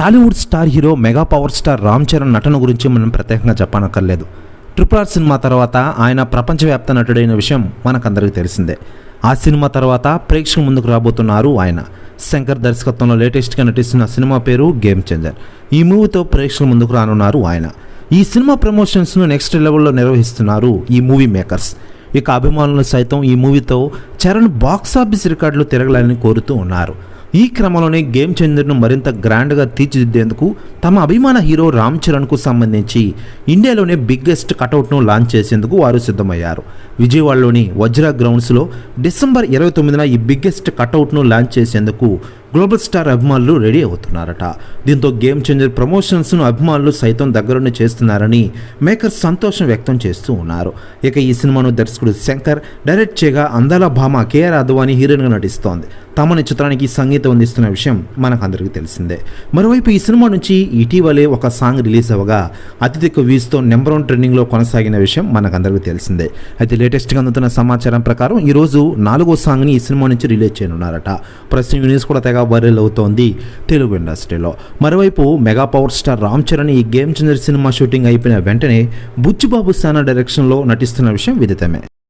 Tollywood star hero mega power star Ram Charan నటన గురించి మనం ప్రత్యేకంగా చెప్పనక్కర్లేదు. ట్రిపుల్ ఆర్ సినిమా తర్వాత ఆయన ప్రపంచవ్యాప్త నటుడైన విషయం మనకందరికీ తెలిసిందే. ఆ సినిమా తర్వాత ప్రేక్షకుల ముందుకు రాబోతున్నారు ఆయన. శంకర్ దర్శకత్వంలో లేటెస్ట్గా నటిస్తున్న సినిమా పేరు గేమ్ చేంజర్. ఈ మూవీతో ప్రేక్షకుల ముందుకు రానున్నారు ఆయన. ఈ సినిమా ప్రమోషన్స్ను నెక్స్ట్ లెవెల్లో నిర్వహిస్తున్నారు ఈ మూవీ మేకర్స్. ఇక అభిమానులు సైతం ఈ మూవీతో చరణ్ బాక్సాఫీస్ రికార్డులు తిరగలని కోరుతూ ఉన్నారు. ఈ క్రమంలోనే గేమ్ చేంజర్ను మరింత గ్రాండ్గా తీర్చిదిద్దేందుకు తమ అభిమాన హీరో రామ్ చరణ్కు సంబంధించి ఇండియాలోనే బిగ్గెస్ట్ కటౌట్ను లాంచ్ చేసేందుకు వారు సిద్ధమయ్యారు. విజయవాడలోని వజ్రా గ్రౌండ్స్లో డిసెంబర్ ఇరవై తొమ్మిదిన ఈ బిగ్గెస్ట్ కటౌట్ను లాంచ్ చేసేందుకు గ్లోబల్ స్టార్ అభిమానులు రెడీ అవుతున్నారట. దీంతో గేమ్ చేంజర్ ప్రమోషన్స్ను అభిమానులు సైతం దగ్గరుండి చేస్తున్నారని మేకర్స్ సంతోషం వ్యక్తం చేస్తూ ఉన్నారు. ఇక ఈ సినిమాను దర్శకుడు శంకర్ డైరెక్ట్ చేయగా అందాల భామ కేఆర్ అద్వాని హీరోయిన్గా నటిస్తోంది. తమని చిత్రానికి సంగీతం అందిస్తున్న విషయం మనకు అందరికీ తెలిసిందే. మరోవైపు ఈ సినిమా నుంచి ఇటీవలే ఒక సాంగ్ రిలీజ్ అవ్వగా అత్యధిక వ్యూస్తో నెంబర్ వన్ ట్రెండింగ్లో కొనసాగిన విషయం మనకందరికీ తెలిసిందే. అయితే లేటెస్ట్గా అందుతున్న సమాచారం ప్రకారం ఈరోజు నాలుగో సాంగ్ని ఈ సినిమా నుంచి రిలీజ్ చేయనున్నారట. ప్రస్తుతం న్యూస్ కూడా తెగ వైరల్ అవుతోంది తెలుగు ఇండస్ట్రీలో. మరోవైపు mega power star Ram Charan ఈ గేమ్ చేంజర్ సినిమా షూటింగ్ అయిపోయిన వెంటనే బుచ్చిబాబు సానా డైరెక్షన్లో నటిస్తున్న విషయం విదితమే.